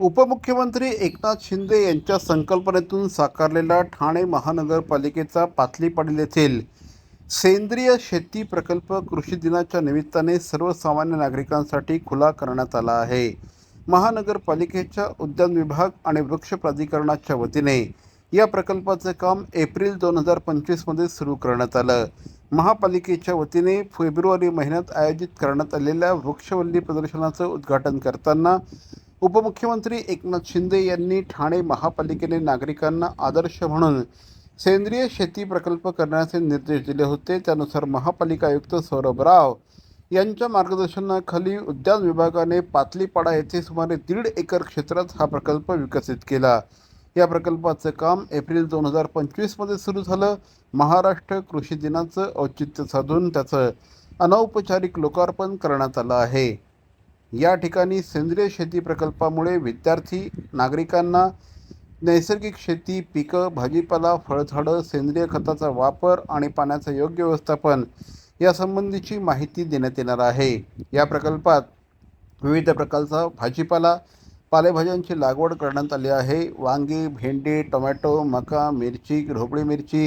उपमुख्यमंत्री एकनाथ शिंदे यांच्या संकल्पनेतून साकारलेला ठाणे महानगरपालिकेचा पातळीपाडील येथील सेंद्रिय शेती प्रकल्प कृषी दिनाच्या निमित्ताने सर्वसामान्य नागरिकांसाठी खुला करण्यात आला आहे. महानगरपालिकेच्या उद्यान विभाग आणि वृक्ष प्राधिकरणाच्या वतीने या प्रकल्पाचे काम एप्रिल दोन हजार पंचवीसमध्ये सुरू करण्यात आलं. महापालिकेच्या वतीने फेब्रुवारी महिन्यात आयोजित करण्यात आलेल्या वृक्षवल्ली प्रदर्शनाचं उद्घाटन करताना उपमुख्यमंत्री एकनाथ शिंदे यांनी ठाणे महापालिकेने नागरिकांना आदर्श म्हणून सेंद्रिय शेती प्रकल्प करण्याचे निर्देश दिले होते. त्यानुसार महापालिका आयुक्त सौरभ राव यांच्या मार्गदर्शनाखाली उद्यान विभागाने पातलीपाडा येथे सुमारे दीड एकर क्षेत्रात हा प्रकल्प विकसित केला. या प्रकल्पाचं काम एप्रिल दोन हजार पंचवीसमध्ये सुरू झालं. महाराष्ट्र कृषी दिनाचं औचित्य साधून त्याचं अनौपचारिक लोकार्पण करण्यात आलं आहे. या ठिकाणी सेंद्रिय शेती प्रकल्पामुळे विद्यार्थी नागरिकांना नैसर्गिक शेती पिकं भाजीपाला फळझाडं सेंद्रिय खताचा वापर आणि पाण्याचं योग्य व्यवस्थापन यासंबंधीची माहिती देण्यात येणार आहे. या प्रकल्पात विविध प्रकारचा भाजीपाला पालेभाज्यांची लागवड करण्यात आली आहे. वांगी भेंडी टोमॅटो मका मिरची ढोबळी मिरची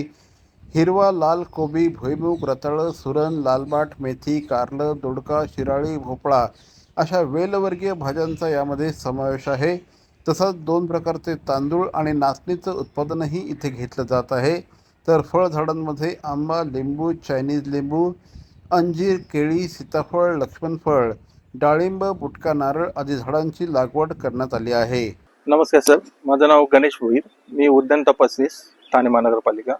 हिरवा लाल कोबी भुईमुग रताळं सुरण लालबाट मेथी कारलं दोडका शिराळी भोपळा अशा वेलवर्गीय भाज्यांचा यामध्ये समावेश आहे. तसंच दोन प्रकारचे तांदूळ आणि नाचणीचं उत्पादनही इथे घेतलं जात आहे. तर फळझाडांमध्ये आंबा लिंबू चायनीज लिंबू अंजीर केळी सीताफळ लक्ष्मणफळ डाळिंब बुटका नारळ आदी झाडांची लागवड करण्यात आली आहे. नमस्कार सर. माझं नाव गणेश भोईर. मी उद्यान तपासनीस ठाणे महानगरपालिका.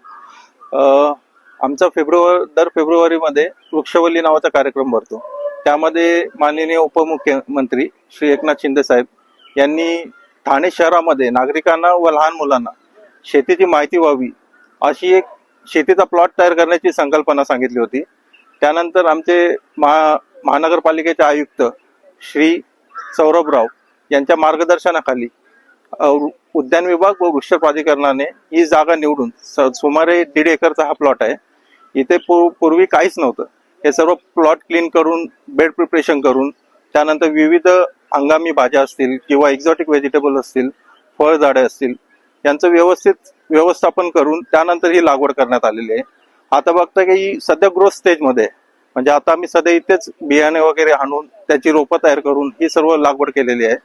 आमचा फेब्रुवारी दर फेब्रुवारीमध्ये वृक्षवल्ली नावाचा कार्यक्रम भरतो. त्यामध्ये माननीय उपमुख्यमंत्री श्री एकनाथ शिंदे साहेब यांनी ठाणे शहरामध्ये नागरिकांना व लहान मुलांना शेतीची माहिती व्हावी अशी एक शेतीचा प्लॉट तयार करण्याची संकल्पना सांगितली होती. त्यानंतर आमचे महा महानगरपालिकेचे आयुक्त श्री सौरभराव यांच्या मार्गदर्शनाखाली उद्यान विभाग व वृक्ष प्राधिकरणाने ही जागा निवडून स- सुमारे दीड एकरचा हा प्लॉट आहे. इथे पू- पूर्वी काहीच नव्हतं. हे सर्व प्लॉट क्लीन करून बेड प्रिपरेशन करून त्यानंतर विविध हंगामी भाज्या असतील किंवा एक्झॉटिक व्हेजिटेबल असतील फळझाडे असतील यांचं व्यवस्थित व्यवस्थापन करून त्यानंतर ही लागवड करण्यात आलेली आहे. आता बघता की ही सध्या ग्रोथ स्टेजमध्ये म्हणजे आता आम्ही सध्या इथेच बियाणे वगैरे आणून त्याची रोपं तयार करून ही सर्व लागवड केलेली आहे.